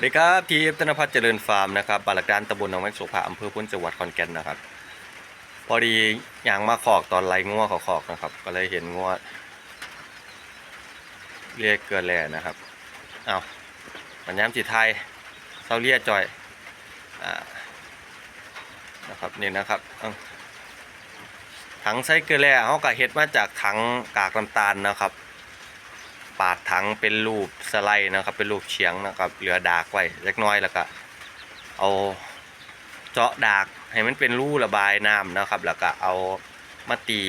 วัสดีครับทีฟธนพัฒน์เจริญฟาร์มนะครับบาลักการตำบลหนองแวงโสภาอำเภอพุนจังหวัดขอนแก่นนะครับ พอดียางมาขอกตอนไล่งัวขาขอกนะครับ ก็เลยเห็นงัวเรียกเกลือแร่นะครับเอาปัญญามสีไทยเซาเลียจอยอ่านะครับนี่นะครับถังไส้เกลือแร่เขาก็เฮ็ดมาจากถังกากน้ำตาลนะครับ ปาดถังเป็นรูปสไลด์นะครับ เป็นรูปเฉียงนะครับเหลือดากไว้เล็กน้อยแล้วก็เอาเจาะดากให้มันเป็นรูระบายน้ำนะครับ แล้วก็เอามาตี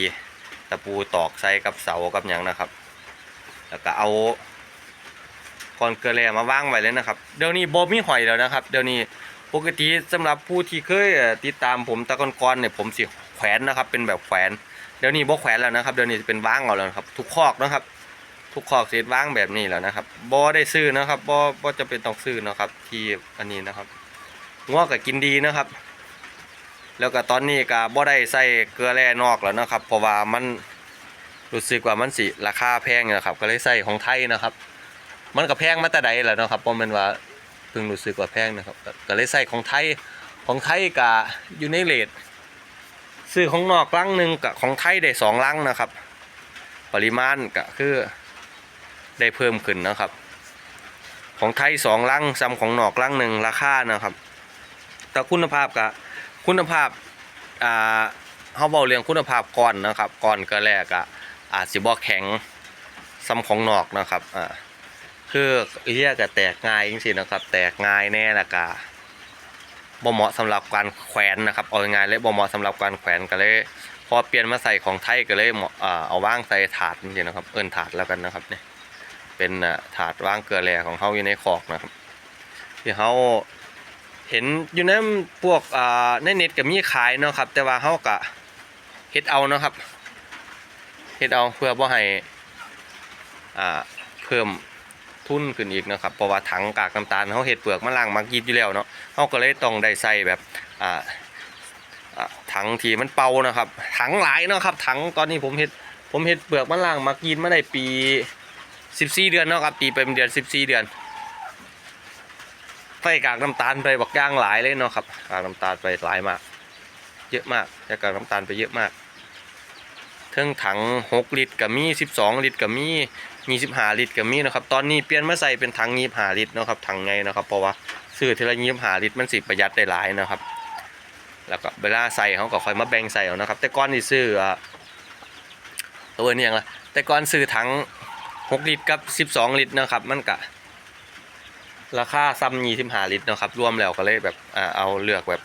ตะปูตอกใส่กับเสากับอย่างนะครับ แล้วก็เอาก้อนเกลือมาวางไว้เลยนะครับ เดี๋ยวนี้โบมีหอยแล้วนะครับ เดี๋ยวนี้ปกติสำหรับผู้ที่เคยติดตามผมตะก่อนๆเนี่ยผมสิแขวนนะครับ เป็นแบบแขวน เดี๋ยวนี้บ่แขวนแล้วนะครับ เดี๋ยวนี้จะเป็นว่างเอาแล้วครับ ทุกคอกนะครับ ทุกคอกเศษว่างแบบนี้แล้วนะครับบ่ได้ซื้อนะครับบ่บ่จะเป็นต้องซื้อนะครับ ที่อันนี้นะครับงัวก็กินดีนะครับ แล้วก็ตอนนี้ก็บ่ได้ใส่เกลือแร่นอกแล้วนะครับ เพราะว่ามันรู้สึกว่ามันสิราคาแพงนะครับ ก็เลยใส่ของไทยนะครับ มันก็แพงมาแต่ใดแล้วนะครับเพราะมันว่าเพิ่งรู้สึกว่าแพงนะครับ ก็เลยใส่ของไทยของไทยก็อยู่ในเรทซื้อของนอกลังหนึ่งกับของไทยได้สองลังนะครับ ปริมาณก็คือ ได้เพิ่มขึ้นนะครับ ของไทยสองลังซ้ำของนอกลังหนึ่งราคานะครับ แต่คุณภาพกับคุณภาพอ่าเขาบอกเรื่องคุณภาพก่อนนะครับก่อนก็แรกอะอาจสิบ่แข็งซ้ำของนอกนะครับอ่าคือเรียกก็แตกง่ายจริงๆนะครับ แตกง่ายแน่ละกาบ่เหมาะสำหรับการแขวนนะครับเอาง่ายเลยบ่เหมาะสำหรับการแขวนก็เลยพอเปลี่ยนมาใส่ของไทยก็เลยเหมาะอ่าเอาว่างใส่ถาดจริงๆนะครับ เอิ้นถาดแล้วกันนะครับเนี่ย เป็นถาดว่างเกลือแร่ของเขาอยู่ในคอกนะครับ ที่เขาเห็นอยู่ในพวกในเน็ตก็มีขายเนาะครับ แต่ว่าเขาก็เฮ็ดเอาเนาะครับเฮ็ดเอาเพื่อบ่ให้เพิ่มทุนขึ้นอีกนะครับเพราะว่าถังกากน้ำตาลเขาเฮ็ดเปลือกมะล่างมักยีดอยู่แล้วเนาะเขาก็เลยต้องได้ใส่แบบถังที่มันเป่านะครับถังหลายเนาะครับถังตอนนี้ผมเฮ็ดผมเฮ็ดเปลือกมะล่างมากินมาได้ปี 14เดือนเนาะครับปีเป็นเดือน14เดือนใส่กากน้ำตาลไปบักย่างหลายเลยเนาะครับกากน้ำตาลไปหลายมาก เยอะมากใส่กากน้ำตาลไปเยอะมากเทิงถัง6ลิตรกับมี12ลิตรกับมีมี15ลิตรกับมีนะครับตอนนี้เปลี่ยนมาใส่เป็นถัง25ลิตรเนาะครับถังไงนะครับเพราะว่าซื้อทีละ25ลิตรมันสิประหยัดได้หลายนะครับ แล้วก็เวลาใส่เขาก็คอยมาแบ่งใส่เอานะครับ แต่ก้อนที่ซื้ออะตัวนี้ยังละแต่ก้อนซื้อถัง 6ลิตรกับ12ลิตรนะครับ มันก็ราคาซ้ำ25ลิตรนะครับรวมแล้วก็เลยแบบอ่าเอาเลือกแบบ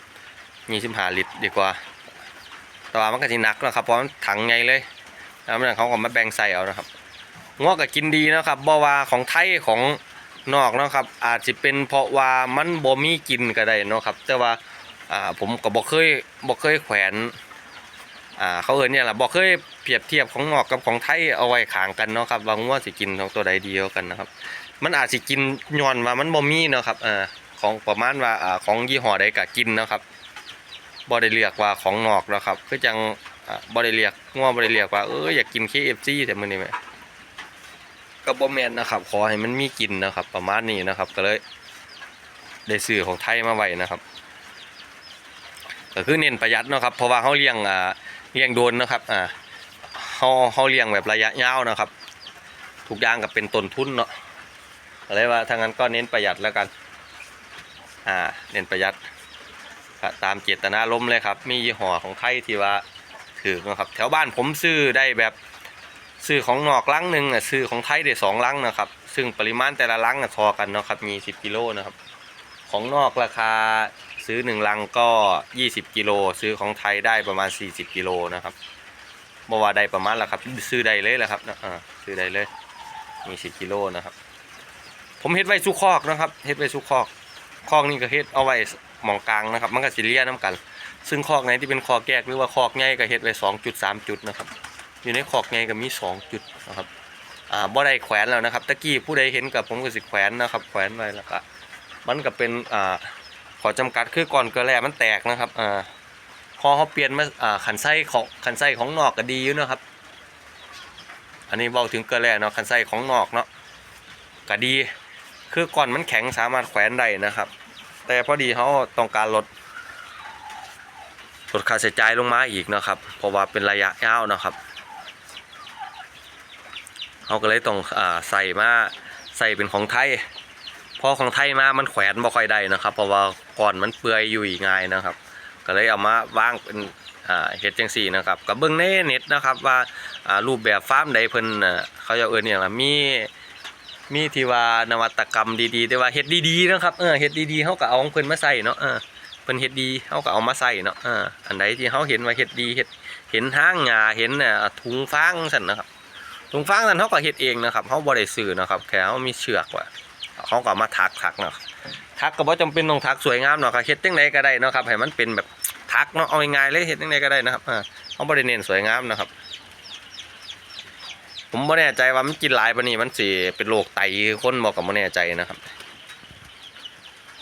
25ลิตรดีกว่า แต่ว่ามันก็สิหนักนะครับเพราะมันถังใหญ่เลยแล้วมันเขาก็มาแบ่งใส่เอานะครับงอกก็กินดีนะครับบ่ว่าของไทยของนอกนะครับ อาจจะเป็นเพราะว่ามันบ่มีกินก็ได้นะครับ แต่ว่าอ่าผมก็บอกเคยบอกเคยแขวน อ่าเขาเอินเนี่ยแหละบอกเคยเปรียบเทียบของงอกกับของไทยเอาไว้ขางกันเนาะครับว่างัวสิกินของตัวใดดียวกันนะครับ มันอาจสิกินย้อนว่ามันบ่มีเนาะครับเอ่าของประมาณว่าอ่าของยี่ห้อใดก็กินเนาะครับบ่ได้เรียกว่าของนอกเนาะครับคือจังอ่าบ่ได้เรียกงัวบ่ได้เรียกว่าเอออยากกิน KFC แต่มื้อนี้แหมก็บ่แม่นนะครับ ขอให้มันมีกินนะครับ ประมาณนี้นะครับ ก็เลยได้ซื้อของไทยมาไว้นะครับก็คือเน้นประหยัดเนาะครับเพราะว่าเขาเลี้ยงอ่า เลี้ยงโดนนะครับอ่าเขาเขาเลี้ยงแบบระยะยาวนะครับทุกอย่างก็เป็นต้นทุนเนาะอะไรว่าทางนั้นก็เน้นประหยัดแล้วกันอ่าเน้นประหยัดตามเจตนารมเลยครับ มียี่ห้อของไทยที่ว่าถือนะครับ แถวบ้านผมซื้อได้แบบซื้อของนอกลังหนึ่งอะซื้อของไทยได้สองลังนะครับ ซึ่งปริมาณแต่ละลังอะทอกันเนาะครับมีสิบกิโลนะครับ ของนอกราคา ซื้อหนึ่งลังก็20กิโลซื้อของไทยได้ประมาณ40กิโลนะครับบว่าได้ประมาณละครับ ซื้อได้เลยแหละครับนะอ่าซื้อได้เลยมี10กิโลนะครับ ผมเฮ็ดไว้สุคอกนะครับเฮ็ดไว้สุคอกคอกนี่ก็เฮ็ดเอาไว้หมองกลางนะครับ มันก็สิเลียน้ำกัน ซึ่งคอกไหนที่เป็นคอกแยกหรือว่าคอกใหญ่ก็เฮ็ดไว้2จุด3จุดนะครับ อยู่ในคอกใหญ่ก็มี2จุดนะครับอ่าบ่ได้แขวนแล้วนะครับตะกี้ผู้ใดเห็นกับผมก็สิแขวนนะครับ แขวนไว้แล้วก็มันก็เป็นอ่า อจำกัดคือก่อนเกลือแร่มันแตกนะครับอ่าพอเขาเปลี่ยนมาอ่าขันไส้ของขันไส้ของนอกก็ดีอยู่นะครับ อันนี้เบาถึงเกลือแร่เนาะขันไส้ของนอกเนาะก็ดี คือก่อนมันแข็งสามารถแขวนได้นะครับ แต่พอดีเขาต้องการลดลดค่าใช้จ่ายลงมาอีกนะครับ เพราะว่าเป็นระยะยาวนะครับเขาก็เลยต้องอาใส่มาใส่เป็นของไทยพอของไทยมามันแขวนบ่ค่อยได้นะครับ เพราะว่า ก่อนมันเปื่อยอยุ่ยง่ายนะครับ ก็เลยเอามาวางเป็นเฮ็ดจังซี่นะครับกับเบิ่งในเน็ตนะครับว่ารูปแบบฟาร์มใดเพิ่นอ่าเขาจะเอิ้นอย่างล่ะมีมีที่ว่านวัตกรรมดีๆแต่ว่าเฮ็ดดีๆนะครับเออเฮ็ดดีๆเฮาก็เอาของเพิ่นมาใส่เนาะเออเพิ่นเฮ็ดดีเฮาก็เอามาใส่เนาะเอออันใดที่เฮาเห็นว่าเฮ็ดดีเฮ็ดเห็นทางหญ้าเห็นน่ะถุงฟางซั่นนะครับถุงฟางนั้นเขาก็เฮ็ดเองนะครับเขาบ่ได้ซื้อนะครับแค่เขามีเชือกว่าเขาก็มาทักทักเนาะ ทักก็บ่จำเป็นต้องทักสวยงามเนาะครับเฮ็ดจังไดก็ได้เนาะครับให้มันเป็นแบบทักเนาะเอาง่ายๆเลยเฮ็ดจังไดก็ได้นะครับอ่าเขาบ่ได้เน้นสวยงามนะครับ ผมบ่แน่ใจว่ามันกินหลายปานนี้มันสิเป็นโรคไตคนบ่ก็บ่แน่ใจนะครับ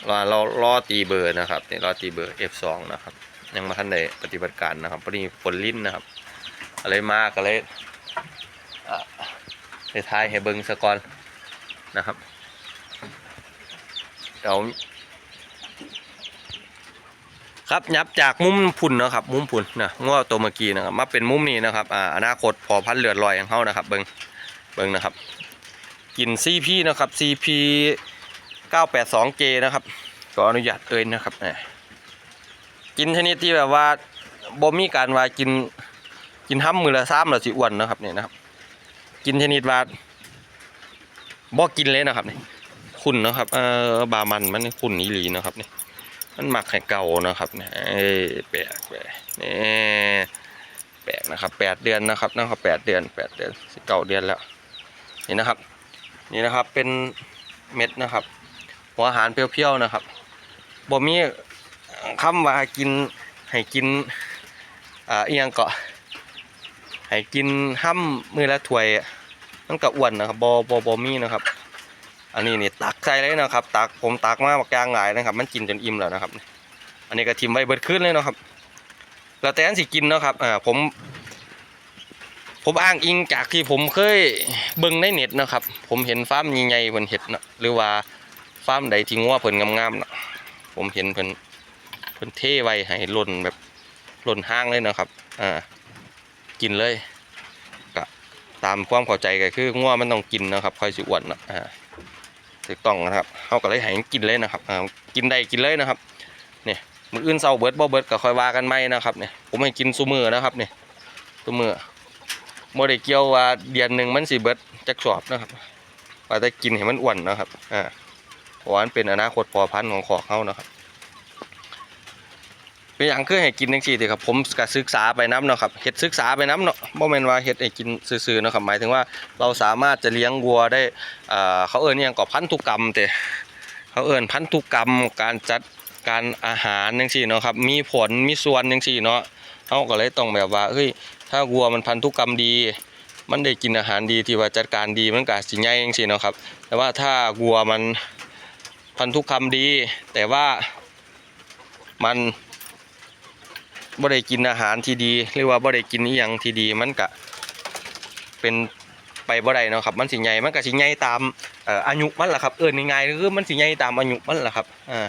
รอเรารอตีเบอร์นะครับนี่รอตีเบอร์ F2 นะครับยังบ่ทันได้ปฏิบัติการนะครับพอดีฝนลิ้นนะครับ อะไรมาก็เลยไปทายให้เบิ้งสะก่อนนะครับ เดี๋ยวครับยับจากมุมพุ่นนะครับ มุมพุ่นนะง้อตัวเมื่อกี้นะครับมาเป็นมุมนี้นะครับอ่าอนาคตพอพันเลือดลอยของเขานะครับ เบิงเบิงนะครับ กิน CP นะครับ CP 982J นะครับขออนุญาตเอ่ยนะครับแหมกินชนิดที่แบบว่าบ่มีการว่ากินกินห้ำมือละซ้ำละสิอ้วนนะครับเนี่ยนะครับ กินชนิดว่าบ่กินเลยนะครับนี่ ขุ่นนะครับเออบามันมันขุ่นอีหลีนะครับนี่มันหมักให้เก่านะครับเนี่ยแปลกแปลกนี่แปลกนะครับแปดเดือนนะครับนะครับแปดเดือนแปดเดือนสิเก้าเดือนแล้วนี่นะครับ นี่นะครับเป็นเม็ดนะครับหัวอาหารเปรี้ยวๆนะครับบ่มีคำว่ากินให้กินอ่าเอียงเกาะให้กินห้ำมือละถ้วยมันก็อ้วนนะครับบอบอบอมีนะครับ อันนี้นี่ตักใส่เลยนะครับ ตักผมตักมาบักยางหลายนะครับ มันกินจนอิ่มแล้วนะครับ อันนี้ก็ทิมไว้เบิดขึ้นเลยนะครับ แล้วแต่อันสิกินนะครับอ่าผม ผมอ้างอิงจากที่ผมเคยเบิ่งในเน็ตนะครับ ผมเห็นฟาร์มใหญ่ๆเพิ่นเฮ็ดนะหรือว่าฟาร์มใดที่งัวเพิ่นงามๆนะผมเห็นเพิ่นเพิ่นเทไว้ให้หล่นแบบหล่นห้างเลยนะครับอ่ากินเลยก็ตามความเข้าใจก็คือง่วมันต้องกินนะครับค่อยสิอ้วนนะอ่า ถูกต้องนะครับเขาก็เลยให้กินเลยนะครับอ่ากินได้กินเลยนะครับเนี่ยมืออื่นเศร้าเบิดบ่เบิดก็ค่อยว่ากันไหม่นะครับเนี่ยผมให้กินซูมือนะครับเนี่ยซูมือโมเด้เกียวว่าเดือนหนึ่งมันสีเบิดจักสอบนะครับว่าแต่กินให้มันอ้วนนะครับอ่าเพราะว่ามันเป็นอนาคตพอพันธุ์ของขอกเขานะครับ เป็นอย่างคือให้กินจังซี่ติครับผมก็ศึกษาไปน้ำเนาะครับเฮ็ดศึกษาไปน้ำเนาะบ่แม่นว่าเฮ็ดให้กินซื่อๆเนาะครับหมายถึงว่าเราสามารถจะเลี้ยงวัวได้อ่าเขาเอิ้นอิหยังก็พันธุกรรมแต่เขาเอิ้นพันธุกรรมการจัดการอาหารจังซี่เนาะครับมีผลมีส่วนจังซี่เนาะเฮาก็เลยต้องแบบว่าเฮ้ยถ้าวัวมันพันธุกรรมดี มันได้กินอาหารดีที่ว่าจัดการดีมันก็สิใหญ่จังซี่เนาะครับแต่ว่าถ้าวัวมันพันธุกรรมดี แต่ว่ามัน บ่ได้กินอาหารที่ดี หรือว่าบ่ได้กินอีหยังที่ดีมันก็เป็นไปบ่ได้เนาะครับ มันสิใหญ่มันก็สิใหญ่ตามอายุมันล่ะครับเอิ้นง่ายๆคือมันสิใหญ่ตามอายุมันล่ะครับอ่า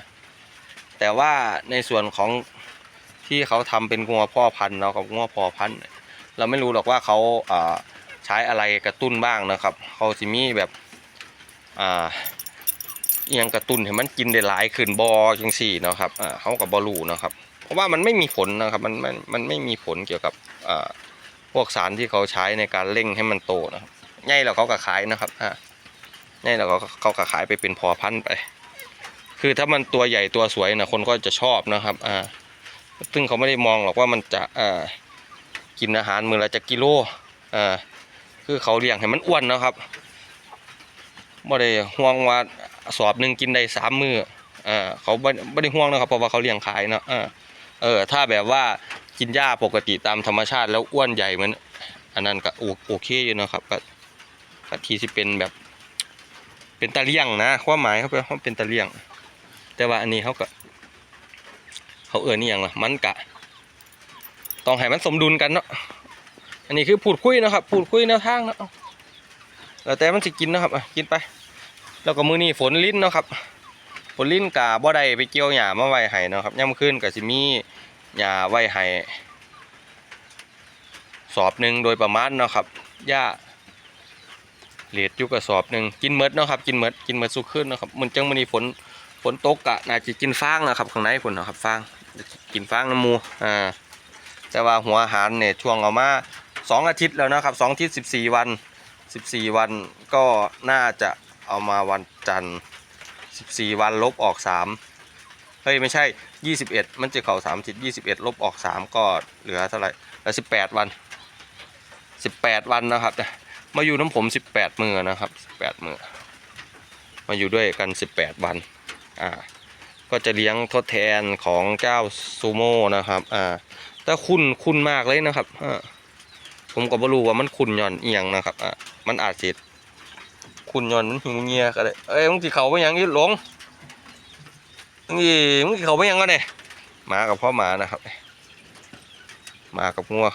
แต่ว่าในส่วนของที่เขาทำเป็นงัวพ่อพันธุ์เนาะกับงัวพ่อพันธุ์เราไม่รู้หรอกว่าเขาอ่าใช้อะไรกระตุ้นบ้างนะครับเขาสิมีแบบอ่าอียังกระตุ้นให้มันกินได้หลายขึ้นบ่จังซี่เนาะครับอ่าเขาก็บ่รู้เนาะครับ เพราะว่ามันไม่มีผลนะครับมันมันมันไม่มีผลเกี่ยวกับพวกสารที่เขาใช้ในการเร่งให้มันโตนะครับง่ายแล้วเขาก็ขายนะครับอ่าง่ายแล้วเขาเขาก็ขายไปเป็นพอพันไป คือถ้ามันตัวใหญ่ตัวสวยนะคนก็จะชอบนะครับอ่าซึ่งเขาไม่ได้มองหรอกว่ามันจะอ่ากินอาหารมือละจะกิโลอ่าคือเขาเลี้ยงให้มันอ้วนนะครับไม่ได้ห่วงว่าสอบหนึ่งกินได้สามมืออ่าเขาไม่ไม่ได้ห่วงนะครับเพราะว่าเขาเลี้ยงขายเนาะอ่า เออถ้าแบบว่ากินหญ้าปกติตามธรรมชาติแล้วอ้วนใหญ่เหมือนอันนั้นก็โอโอเคอยู่นะครับก็ก็ทีที่เป็นแบบ เป็นตะเลี่ยงนะความหมายเขาเป็นเขาเป็นตะเลี่ยง แต่ว่าอันนี้เขาก็เขาเออนี่อย่างละมันกะต้องให้มันสมดุลกันเนาะอันนี้คือพูดคุยนะครับ พูดคุยแนวทางเนาะแล้วแต่มันสิกินนะครับกินไป แล้วก็มือนี้ฝนลิ้นเนาะครับ ฝนลิ้นกะบ่ได้ไปเกี่ยวหญ้ามาไว้ให้เนาะครับยามมื้นก็สิมีหญ้าไว้ให้สอบหนึ่งโดยประมาณเนาะครับหญ้าเหลียดอยู่กระสอบหนึ่งกินเมดเนาะครับกินเมดกินเมดสุกขึ้นเนาะครับมันจังมื้อนี้ฝนฝนตกกะน่าจะกินฟางนะครับข้างในพุ่นนะครับฟางกินฟางน้ำมูอ่าแต่ว่าหัวอาหารเนี่ยช่วงเอามาสองอาทิตย์แล้วนะครับสองอาทิตย์สิบสี่วันสิบสี่วันก็น่าจะเอามาวันจันทร์ 14 วันลบออก 3 เฮ้ย ไม่ใช่ 21 มันจะเข่า3จิต21 ลบออก 3 ก็เหลือเท่าไหร่เหลือ18 วัน 18 วันนะครับมาอยู่น้ำผม 18 มือนะครับ 18 มือ มาอยู่ด้วยกัน 18 วัน อ่า ก็จะเลี้ยงทดแทนของเจ้าซูโม่นะครับ อ่าแต่คุณคุณมากเลยนะครับ อ่าผมก็ไม่รู้ว่ามันคุณย่อนเอียงนะครับ อ่ามันอาจจะ คุณยอนมันหิวเงียก็ได้เอ้ยมึงสิเขาไปยังอีหลงมึงสิมึงสิเขาไปยังก็เนี่ยหมากับพ่อหมานะครับหมากับงัว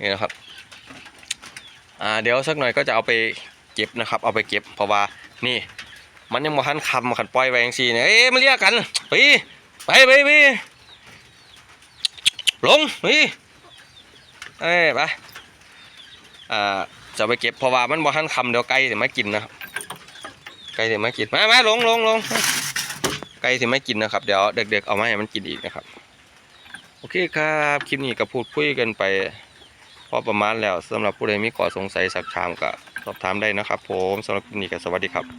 นี่นะครับอ่าเดี๋ยวสักหน่อยก็จะเอาไปเก็บนะครับ เอาไปเก็บเพราะว่านี่ มันยังบ่ทันคำขันปล่อยไว้จังซีเนี่ยเอ้ยมันเรียกกันไปไปไปไปลงไปเอ้ยไปอ่า จะไปเก็บเพราะว่ามันบ่ทันคำเดี๋ยวไก่สิมากินนะครับไก่สิมากินมามาลงลงลงไก่สิมากินนะครับเดี๋ยวเด็กๆเอามาให้มันกินอีกนะครับ โอเคครับคลิปนี้ก็พูดคุยกันไปพอประมาณแล้วสำหรับผู้ใดมีข้อสงสัยสักถามก็สอบถามได้นะครับ ผมสำหรับคลิปนี้ก็สวัสดีครับ